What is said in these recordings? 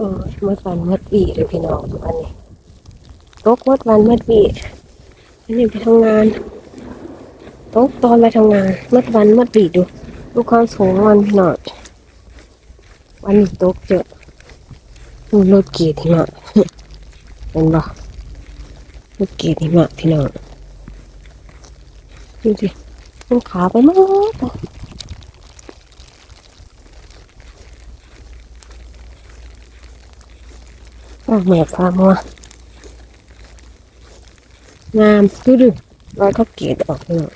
อ้ยเมื่อวันมื่อปีเลยพี่น้องวันนี้ตกมื่อวันมื่อปีวันนี้ไปทำงานตกตอนไปทำงานมื่อวันมื่อปีดูดูความสูงวันพี่น้องวันนี้ตกเจอะดูรถเกียร์ที่มาเห็นบ่รถเกียร์ที่มาพี่น้องดูสิมันขาไปมาก ฟ้แหมกฟ้ามัวงามดูดิรอยเขาเกลียดออกพี่น้อง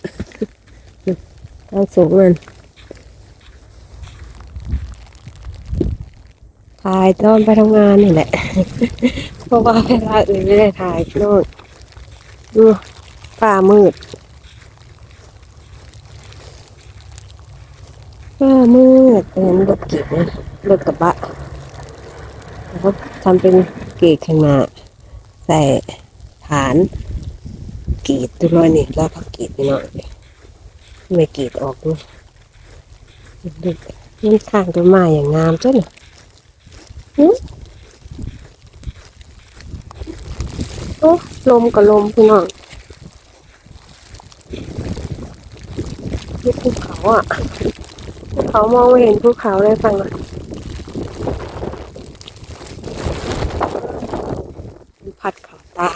ทางสูงมันถ่ายตอนไปทำงานนี่แหละ เพราะว่าเวลาอื่นไม่ได้ถ่ายพี่น้องดูฟ้ามืดฟ้ามืดเป็นรถเก๋งรถกระบะแล้วก็ทำเป็น เกตข้างหน้าใส่ฐานกรีดตัวนี่แล้วก็กรีดไปหน่อยไม่กรีดออกดูดูมันข้างต้นไม้อย่างงามจ้ะเนี่ยหึโอ้ลมกับลมพี่น้องนี่ภูเขาอะภูเขามองไม่เห็นภูเขาเลยฟังอะมันพัดเขาตา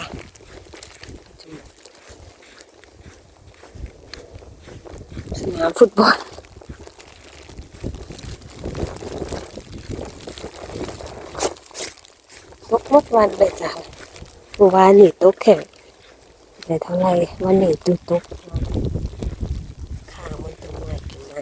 สนามฟุตบอลตกมดวันไปจ้ะวันนี้ตกแข่งแต่เท่าไรวันนี้ตูตกข้าวมันตัวใหม่กินไหม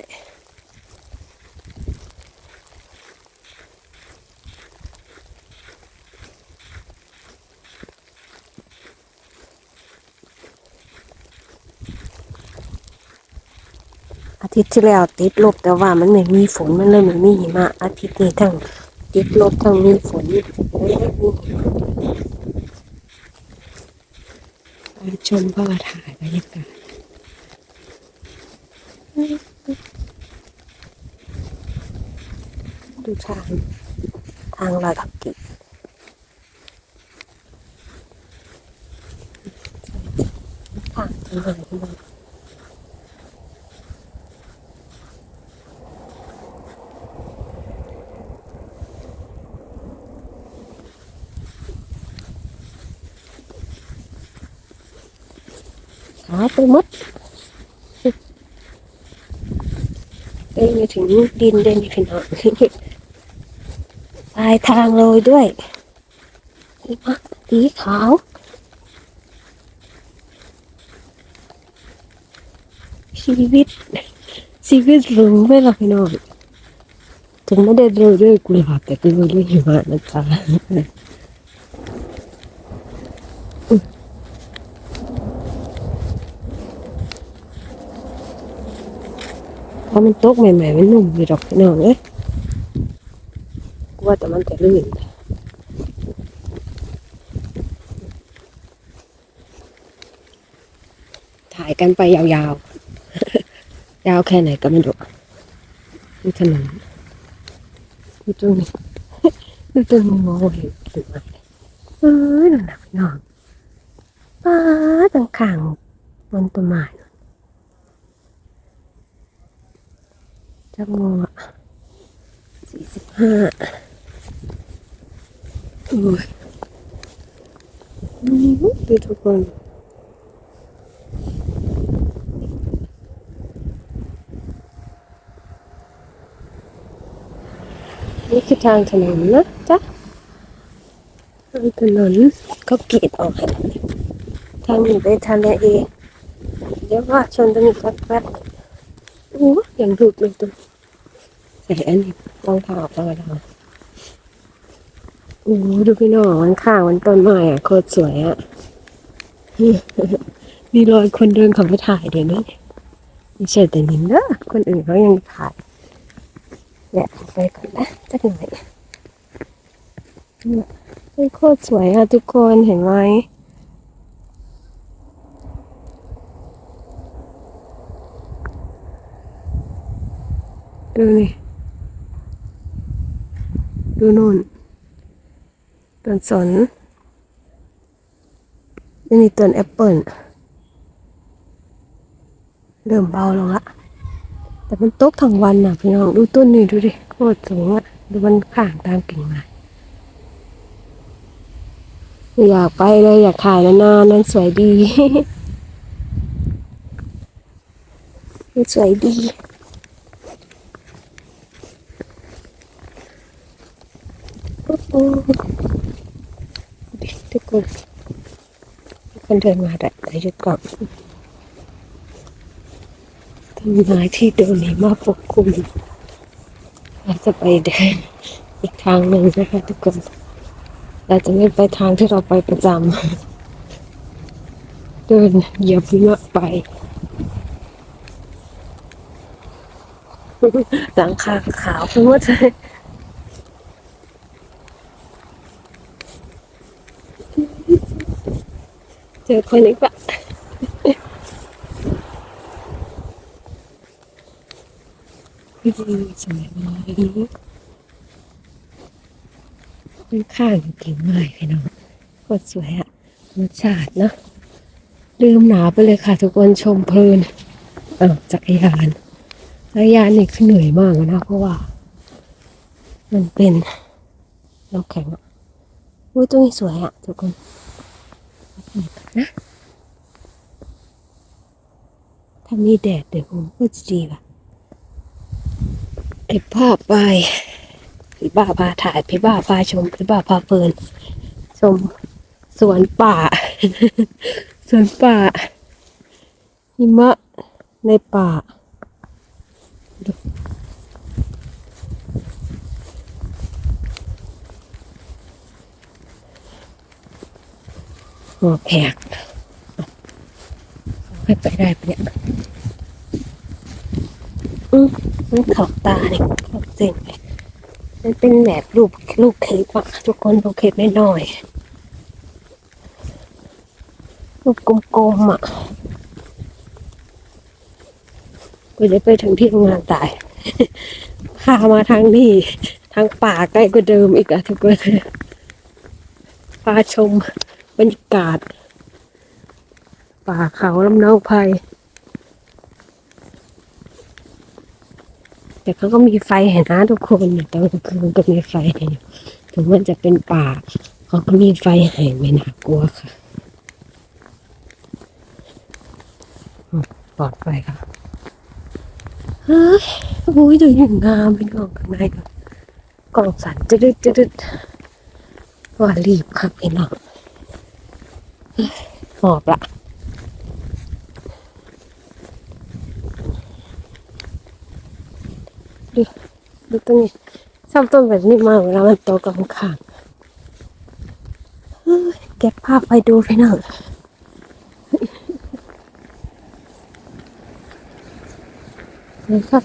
อาทิตย์ที่แล้วติดลบแต่ว่ามันไม่มีฝนมันเลยไม่มีหิมะ อาทิตย์นี้ทั้งติดลบทั้งมีฝนไม่มีหิมะไปชมพ่อถ่ายบรรยากาศดูทางทางลาทับกิทางทางไหนายไปหมดเอ้ยถึงดินเด่นพี่น้องปลายทางเลยด้วยหิมะสีขาวชีวิตชีวิตหลงไม่หรอกพี่น้องถึงไม่ได้เดินด้วยกุหลาบแต่ก็เดินด้วยหิมะนะจ๊ะ ราะมันตกใหม่ๆมันนุ่มอยู่ดอกพี่น้องเอ้ยกลัวแต่มันจะลื่นถ่ายกันไปยาวๆ ยาวแค่ไหนก็ไม่รู้ดูถนนดูตรงนี้ดูตรงนี้มองเห็นถึงไหมเอ้ยนั่นนะพี่น้องป้าต่างข้างบนต้นไม้น่ะ จักโมงอะสี่สิบห้าโอ้ยดูทุกคนนี่คือทางถนนนะจ๊ะทางถนนเขากรีดออกให้ทางนี้ไปทางเอเดี๋ยวว่าชนตรงนี้แป๊บๆโอ้ยอย่างดุเลยตัว ใส่อันนี้ต้องเท้าธรรมดาโอ้ดูพี่น้องมันข้างมันต้นไม้อะโคตรสวยอะมีรอยคนเดินเขาไปถ่ายเดี๋ยวนี้ไม่ใช่แต่นินเด้อคนอื่นเขายังถ่ายแวะเข้าไปก่อนนะจักหน่อยมันโคตรสวยอะทุกคนเห็นไหมดูนี่ ดูนู่นต้นสนอันนี้ต้นแอปเปิลเริ่มเบาลงละ แต่มันตกทั้งวันน่ะพี่น้องดูต้นนี้ดูดิโคตรสูงอะดูมันข้างตามกิ่งไม้อยากไปเลยอยากถ่ายนานๆนั่นสวยดีมันสวยดี โอ้โหดิ ทุกคนทุกคนเดินมาแต่แต่หยุดก่อนต้นไม้ที่โดนหิมะปกคลุมเราจะไปเดินอีกทางหนึ่งนะคะทุกคนเราจะไม่ไปทางที่เราไปประจำเดินเหยียบหิมะไปหลังคาขาวไปหมดเลย เจอคนอีกปะวิธีสวยมากค่อนข้างกิ่งไม้พี่น้องโคตรสวยอะธรรมชาติเนอะลืมหนาไปเลยค่ะ ทุกคนชมเพลินออจักรยานจักรยานนี่คือเหนื่อยมากนะ เพราะว่า มันเป็นน้ำแข็งอะอุ้ยตรงนี้สวยอะทุกคน นะถ้ามีแดดเดี๋ยวผมก็จะดีว่ะเก็บภาพไปพี่บ้าพาถ่ายพี่บ้าพาชมพี่บ้าพาเพลินชมสวนป่า สวนป่าหิมะในป่า หัวแผกให้ไปได้ปะเนี่ยอืมมันขอบตาเนี่ยขอบเส้นเลยมันเป็นแบบรูปลูกเค้กอะทุกคนลูกเค้กน้อยๆลูกกลมๆอะก็จะไปถึงที่ทำงานตายพามาทางนี้ทางป่าใกล้กว่าเดิมอีกอะทุกคนพาชม บรรยากาศ ป่าเขาลำเนาไพรแต่เขาก็มีไฟเห็นนะทุกคนตอนกลางคืนก็มีไฟให้อยู่ถึงมันจะเป็นป่าเขาก็มีไฟให้ไม่น่ากลัวค่ะอืมปลอดภัยค่ะเฮ้ยโอ้ยดูอย่งามเป็นกล่องข้างในก่อนกล่องสันจะดึดจะดึดว่ารีบครับพี่น้องเฮ้ย หอบละดูดูตรงนี้ชอบต้นแบบนี้มากเวลามันโตกับข้างเฮ้ยเก็บภาพไปดูพี่น้องเลยครับ